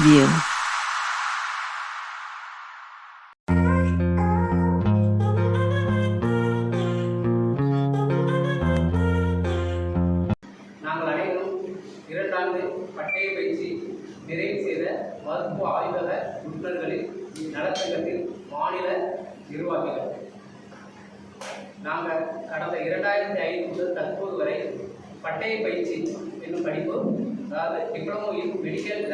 Review. நாங்கள் அனைவரும் இரண்டாண்டு பட்டையை பயிற்சி நிறைவு செய்த மருத்துவ ஆய்வக உறுப்பினர்களில் நலச்சங்கத்தின் மாநில நிர்வாகிகள் நாங்கள் கடந்த இரண்டாயிரத்தி ஐந்து முதல் தற்போது வரை பட்டய பயிற்சி என்னும் படிப்பு அதாவது டிப்ளமோ இன் மெடிக்கல்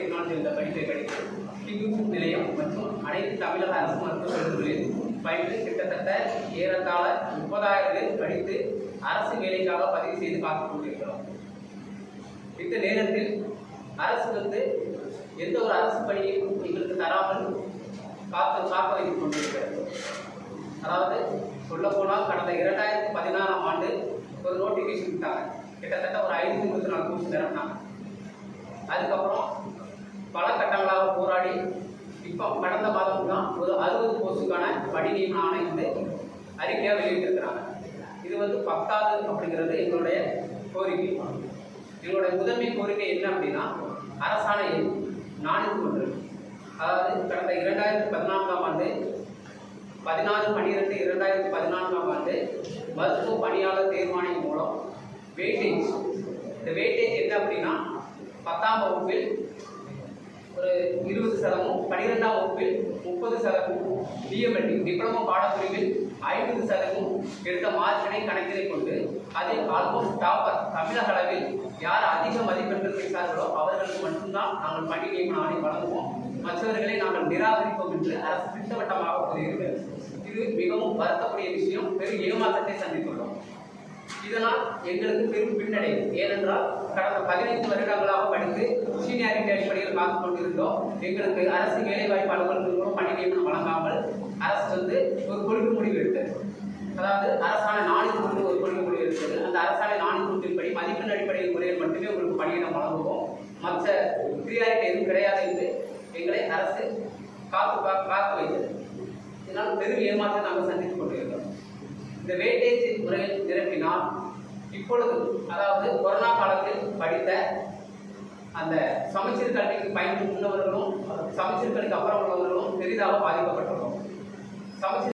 லெபராட்டரி நான் இந்த படிப்பை கிடைக்கும் டியூப் நிலையம் மற்றும் அனைத்து தமிழக அரசு மருத்துவக் பயின்று கிட்டத்தட்ட ஏறத்தாழ முப்பதாயிரம் பேர் படித்து அரசு வேலைக்காக பதிவு செய்து காத்துக் கொண்டிருக்கிறோம் இந்த நேரத்தில் அரசு வந்து எந்த ஒரு அரசு பணியையும் எங்களுக்கு தராமல் காத்து காக்க வைத்துக் கொண்டிருக்கிறது அதாவது சொல்லப்போனால் கடந்த இரண்டாயிரத்தி பதினாறாம் ஆண்டு ஒரு நோட்டிஃபிகேஷன் விட்டாங்க கிட்டத்தட்ட ஒரு ஐநூற்றி முப்பத்தி நாலு கோர்ஸ் நிரப்பினாங்க அதுக்கப்புறம் பல கட்டங்களாக போராடி இப்போ கடந்த மாதம் தான் ஒரு அறுபது கோர்ஸுக்கான பணி நியமன ஆணை வந்து அறிக்கையாக வெளியிட்டிருக்கிறாங்க. இது வந்து பத்தாது அப்படிங்கிறது எங்களுடைய கோரிக்கை. எங்களுடைய முதன்மை கோரிக்கை என்ன அப்படின்னா அரசாணை எண் ஒன்று. அதாவது கடந்த இரண்டாயிரத்தி பதினான்காம் ஆண்டு பதினாறு பன்னிரெண்டு இரண்டாயிரத்தி பதினான்காம் ஆண்டு மருத்துவ பணியாளர் தீர்மானம் மூலம் வெயிட்டேஜ் இந்த வெயிட்டேஜ் என்ன அப்படின்னா பத்தாம் வகுப்பில் ஒரு இருபது சதமும் பன்னிரெண்டாம் வகுப்பில் முப்பது சதமும் டிஎம்எல்டி டிப்ளமோ பாடப்பிரிவில் ஐம்பது சதமும் எடுத்த மார்க்கினை கணக்கிலே கொண்டு அதில் ஆல்மோஸ்ட் டாப்பர் தமிழக அளவில் யார் அதிக மதிப்பெண்கள் பெற்றார்களோ அவர்களுக்கு மட்டும்தான் நாங்கள் பணி நியமன ஆணை வழங்குவோம். மற்றவர்களை நாங்கள் நிராகரிப்போம் என்று அரசு திட்டவட்டமாக கூறியிருக்கிறது. இது மிகவும் வருத்தக்கூடிய விஷயம். பெரும் ஏமாற்றத்தை சந்தித்துள்ளோம். இதனால் எங்களுக்கு பெரும் பின்னடைவு. ஏனென்றால் கடந்த பதினைந்து வருடங்களாக படித்து காத்து எங்களுக்கு அரசு வேலைவாய்ப்பு அலுவலகங்களும் பணி நியமனம் வழங்காமல் அரசு வந்து ஒரு கொள்கை முடிவு எடுத்தது. அதாவது அரசாணை நானூற்றி ஒன்று ஒரு கொள்கை முடிவு எடுத்தது. அந்த அரசாணை நானூற்றி ஒன்றின்படி மதிப்பெண் அடிப்படையில் முறையில் மட்டுமே உங்களுக்கு பணியிடம் வழங்குவோம். மற்ற ப்ரியாரிட்டி எதுவும் கிடையாது என்று எங்களை அரசு காத்து கா- காத்து வைத்தது. இதனால் பெரும் ஏமாற்றம் நாங்கள் சந்தித்துக் கொண்டிருக்கிறோம். இந்த வேட்டேஜ் முறையில் நிரப்பினால் இப்பொழுது அதாவது கொரோனா காலத்தில் படித்த அந்த சமச்சீர் கல்விக்கு பயந்து சமச்சீர் கல்விக்கு அப்புறம் உள்ளவர்களும் பெரிதாக பாதிக்கப்பட்டுள்ளோம் சமச்சீர்